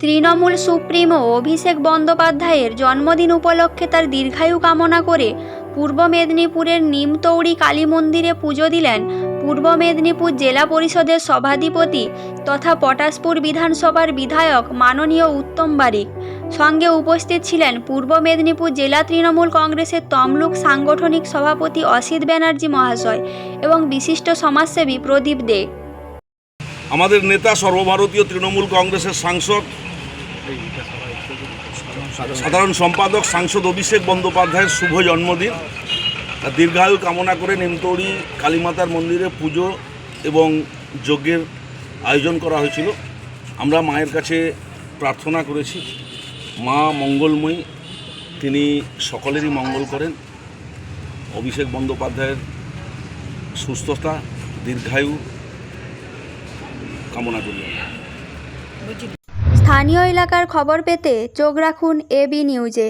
Trinamool supremo অভিষেক বন্দ্যোপাধ্যায়ের জন্মদিন উপলক্ষে তার দীর্ঘায়ু কামনা করে পূর্ব মেদিনীপুরের নিমতৌড়ি কালী মন্দিরে পুজো দিলেন পূর্ব মেদিনীপুর জেলা পরিষদের সভাধিপতি তথা পটাশপুর বিধানসভার বিধায়ক মাননীয় উত্তম বারিক। সঙ্গে উপস্থিত ছিলেন পূর্ব মেদিনীপুর জেলা তৃণমূল কংগ্রেসের তমলুক সাংগঠনিক সভাপতি অসিত ব্যানার্জি মহাশয় এবং বিশিষ্ট সমাজসেবী প্রদীপ দে। আমাদের নেতা সর্বভারতীয় তৃণমূল কংগ্রেসের সাংসদ, সাধারণ সম্পাদক, সাংসদ অভিষেক বন্দ্যোপাধ্যায়ের শুভ জন্মদিন। দীর্ঘায়ু কামনা করে নিমতৌড়ি কালীমাতার মন্দিরে পুজো এবং যজ্ঞের আয়োজন করা হয়েছিল। আমরা মায়ের কাছে প্রার্থনা করেছি, মা মঙ্গলময়ী, তিনি সকলেরই মঙ্গল করেন। অভিষেক বন্দ্যোপাধ্যায়ের সুস্থতা, দীর্ঘায়ু কামনা করি। স্থানীয় এলাকার খবর পেতে চোখ রাখুন এবি নিউজে।